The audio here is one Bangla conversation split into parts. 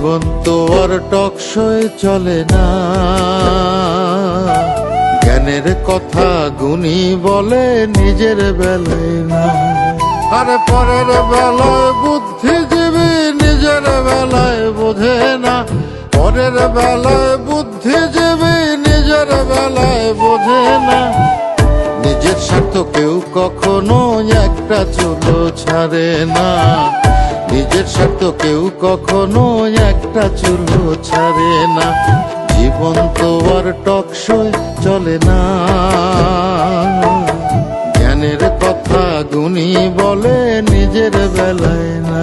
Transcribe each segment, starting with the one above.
জীবন তো আর টকসই চলে না। জ্ঞানের কথা গুণী বলে নিজের বেলায় না। আরে পরের বেলায় বুদ্ধিজীবী নিজের বেলায় বোঝে না। পরের বেলায় বুদ্ধিজীবী নিজের বেলায় বোঝে না। নিজের স্বার্থ কেউ কখনো একটা চুলো ছাড়ে না। নিজের স্বার্থ কেউ কখনো একটা চুলো ছাড়ে না। জীবন তো আর টকসই চলে না। জ্ঞানের কথা গুণী বলে নিজের বেলায় না।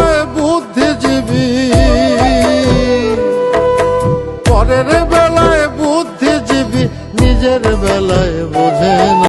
পরের বেলায় বোঝে।